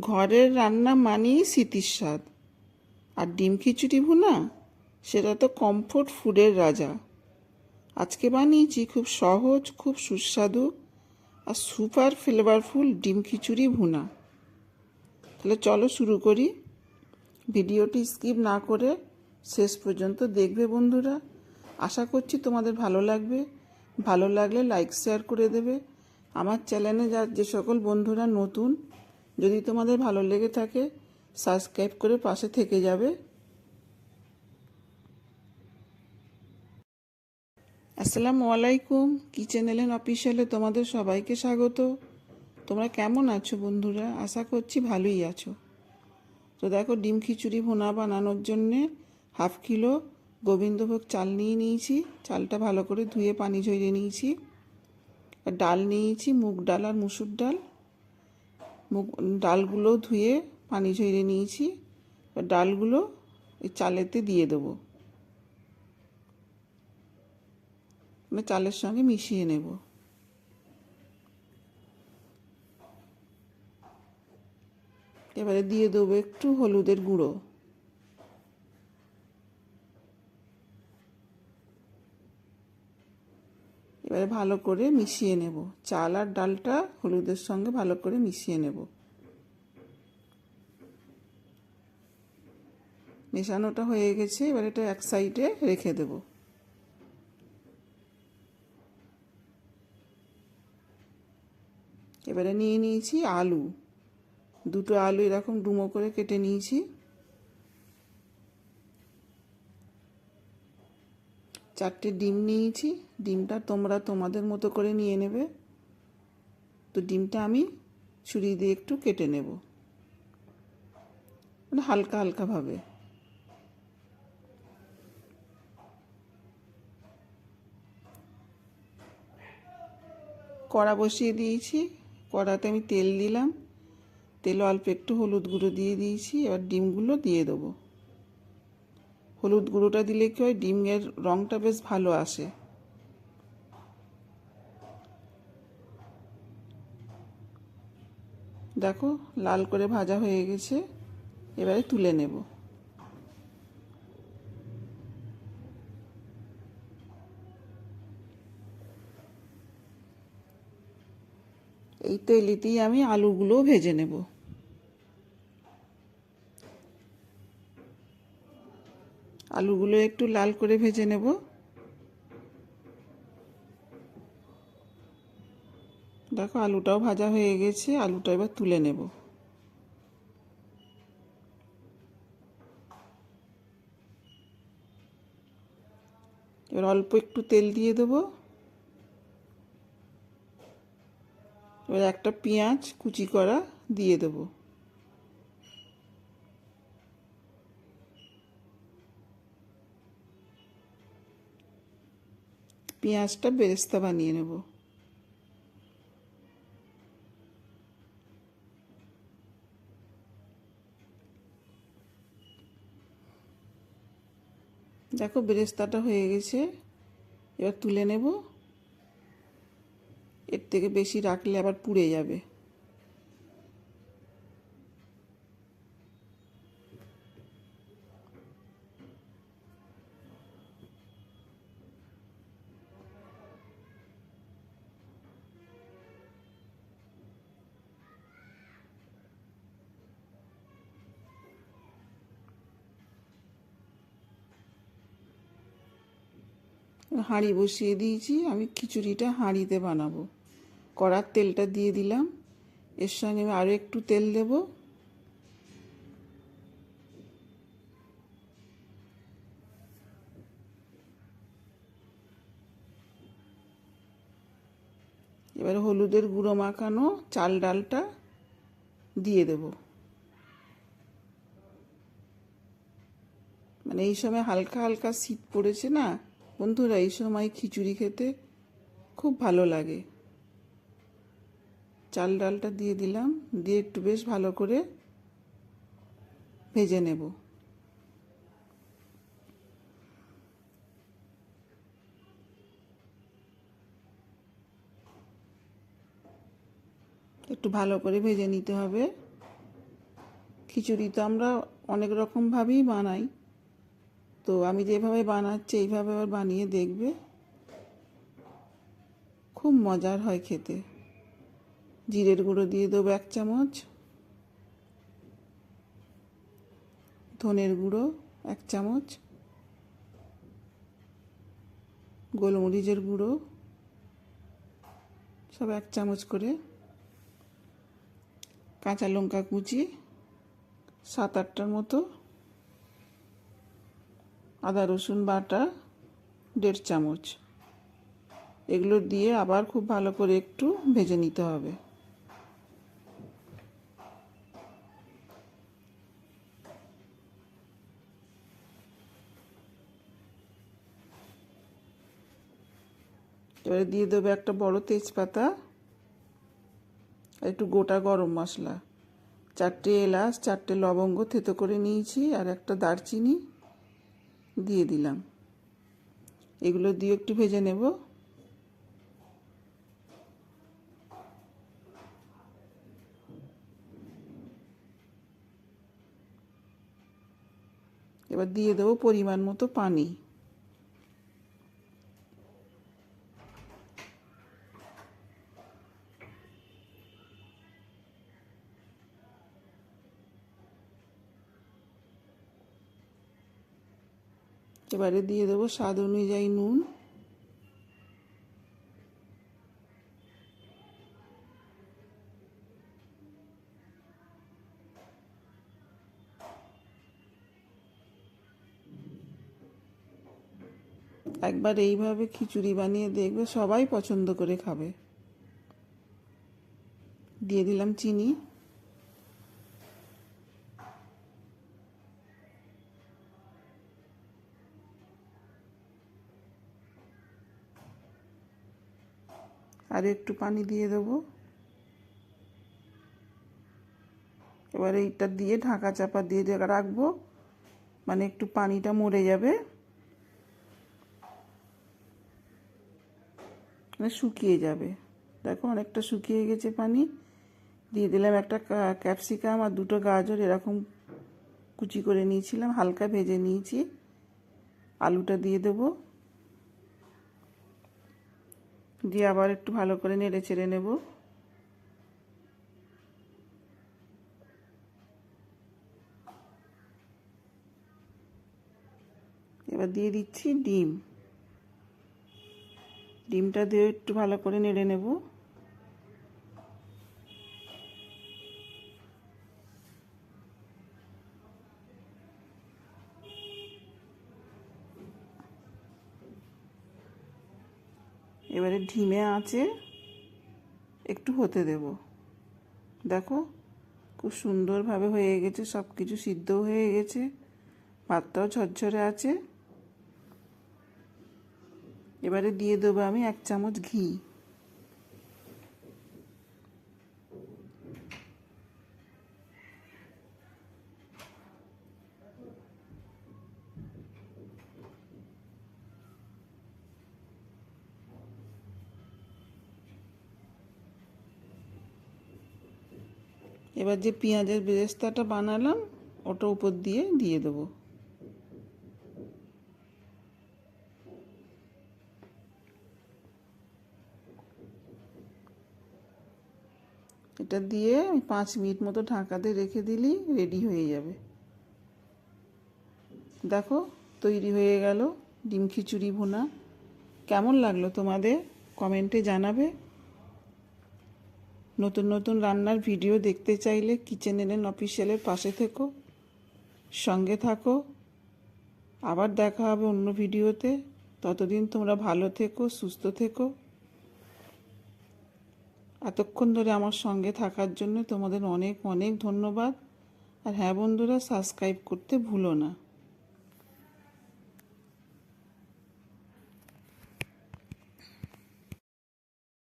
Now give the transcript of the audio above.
ঘরের রান্না মানেই স্মৃতির স্বাদ। আর ডিম খিচুড়ি ভুনা, সেটা তো কমফোর্ট ফুডের রাজা। আজকে বানিয়েছি খুব সহজ, খুব সুস্বাদু আর সুপার ফ্লেভারফুল ডিম খিচুড়ি ভুনা। তাহলে চলো শুরু করি। ভিডিওটি স্কিপ না করে শেষ পর্যন্ত দেখবে বন্ধুরা। আশা করছি তোমাদের ভালো লাগবে। ভালো লাগলে লাইক শেয়ার করে দেবে। আমার চ্যানেলে যা, যে সকল বন্ধুরা নতুন যদি তোমাদের ভালো লেগে থাকে সাবস্ক্রাইব করে পাশে থেকে যাবে। আসসালামু আলাইকুম। কিচেন এলেন অফিসিয়ালে তোমাদের সবাইকে স্বাগত। তোমরা কেমন আছো বন্ধুরা? আশা করছি ভালোই আছো। তো দেখো, ডিম খিচুড়ি ভুনা বানানোর জন্যে হাফ কিলো গোবিন্দভোগ চাল নিয়ে নিয়েছি। চালটা ভালো করে ধুয়ে পানি ঝরিয়ে নিয়েছি। ডাল নিয়েছি, মুগ ডাল আর মুসুর ডাল। মুগ, ডালগুলো ধুয়ে পানি ঝরিয়ে নিয়েছি। ডালগুলো এই চালেতে দিয়ে দেবো। চালের সঙ্গে মিশিয়ে নেব। এবারে দিয়ে দেবো একটু হলুদের গুঁড়ো। এবারে ভালো করে মিশিয়ে নেব। চাল আর ডালটা হলুদের সঙ্গে ভালো করে মিশিয়ে নেব। মেশানোটা হয়ে গেছে, এবার এটা এক সাইডে রেখে দেব। এবারে নিয়ে নিয়েছি আলু। দুটো আলু এরকম ডুমো করে কেটে নিয়েছি। চারটে ডিম নিয়েছি। ডিমটা তোমরা তোমাদের মতো করে নিয়ে নেবে। তো ডিমটা আমি ছুরি দিয়ে একটু কেটে নেব। মানে হালকা হালকাভাবে কড়া বসিয়ে দিয়েছি। কড়াতে আমি তেল দিলাম। তেল অল্প একটু হলুদ গুঁড়ো দিয়ে দিয়েছি। এবার ডিমগুলো দিয়ে দেবো। হলুদ গুঁড়োটা দিলে কি হয়? ডিমের রঙটা বেশ ভালো আসে। দেখো, লাল করে ভাজা হয়ে গেছে। এবারে তুলে নেব। এই তেলিতেই আমি আলুগুলো ভেজে নেব। আলুগুলো একটু লাল করে ভেজে নেব। দেখো, আলুটাও ভাজা হয়ে গেছে, আলুটা এবার তুলে নেব। এবার অল্প একটু তেল দিয়ে দেবো। এবার একটা পেঁয়াজ কুচি করা দিয়ে দেবো। পেঁয়াজটা বেরেস্তা বানিয়ে নেব। দেখো বেরেস্তাটা হয়ে গেছে, এবার তুলে নেব। এর থেকে বেশি রাখলে আবার পুড়ে যাবে। হাঁড়ি বসিয়ে দিয়েছি, আমি খিচুড়িটা হাঁড়িতে বানাবো। কড়ার তেলটা দিয়ে দিলাম, এর সঙ্গে আমি আরও একটু তেল দেব। এবার হলুদের গুঁড়ো মাখানো চাল ডালটা দিয়ে দেব। মানে এই সময় হালকা হালকা শীত পড়েছে না বন্ধুরা, এই সময় খিচুড়ি খেতে খুব ভালো লাগে। চাল ডালটা দিয়ে দিলাম, দিয়ে একটু বেশ ভালো করে ভেজে নেব। একটু ভালো করে ভেজে নিতে হবে। খিচুড়ি তো আমরা অনেক রকমভাবেই বানাই। তো আমি যেভাবে বানাচ্ছি, এইভাবে আবার বানিয়ে দেখবে। খুব মজার হয় খেতে। জিরের গুঁড়ো দিয়ে দেবো এক চামচ। ধনের গুঁড়ো এক চামচ। গোলমরিচের গুঁড়ো সব এক চামচ করে। কাঁচা লঙ্কা কুচি সাত আটটার মতো। আদা, রসুন বাটা, দেড় চামচ। এগুলো দিয়ে আবার খুব ভালো করে একটু ভেজে নিতে হবে। এবারে দিয়ে দেবে একটা বড় তেজপাতা আর একটু গোটা গরম মশলা। চারটে এলাচ, চারটে লবঙ্গ থেতো করে নিয়েছি আর একটা দারচিনি। দিয়ে দিলাম। এগুলো দিয়ে একটু ভেজে নেব। এবার দিয়ে দেবো পরিমাণ মতো পানি। এবারে দিয়ে দেবো স্বাদ অনুযায়ী নুন। একবার এইভাবে খিচুড়ি বানিয়ে দেখবে, সবাই পছন্দ করে খাবে। দিয়ে দিলাম চিনি। আর একটু পানি দিয়ে দেবো। এবার এইটা দিয়ে ঢাকা চাপা দিয়ে রাখব মানে একটু পানিটা মরে যাবে। মানে শুকিয়ে যাবে। দেখো অনেকটা শুকিয়ে গেছে পানি। দিয়ে দিলাম একটা ক্যাপসিকাম আর দুটো গাজর, এরকম কুচি করে নিয়েছিলাম, হালকা ভেজে নিয়েছি। আলুটা দিয়ে দেবো। দিয়ে আবার একটু ভালো করে নেড়ে চেড়ে নেব। এবার দিয়ে দিচ্ছি ডিম। ডিমটা দিয়ে একটু ভালো করে নেড়ে নেব। এবারে ঢিমে আছে, একটু হতে দেব। দেখো, খুব সুন্দরভাবে হয়ে গেছে সব কিছু সিদ্ধ হয়ে গেছে ভাতটাও ঝরঝরে আছে। এবারে দিয়ে দেবো আমি এক চামচ ঘি। এবার যে পেঁয়াজের বেরেস্তাটা বানালাম, ওটা উপর দিয়ে দিয়ে দেবো। এটা দিয়ে পাঁচ মিনিট মতো ঢাকাতে রেখে দিলেই রেডি হয়ে যাবে। দেখো, তৈরি হয়ে গেল ডিম খিচুড়ি ভুনা। কেমন লাগল তোমাদের? কমেন্টে জানাবে। নতুন নতুন রান্নার ভিডিও দেখতে চাইলে কিচেন এলেন অফিসিয়ালের পাশে থেকো, সঙ্গে থাকো। আবার দেখা হবে অন্য ভিডিওতে। ততদিন তোমরা ভালো থেকো, সুস্থ থেকো। এতক্ষণ ধরে আমার সঙ্গে থাকার জন্য তোমাদের অনেক অনেক ধন্যবাদ। আর হ্যাঁ বন্ধুরা সাবস্ক্রাইব করতে ভুলো না।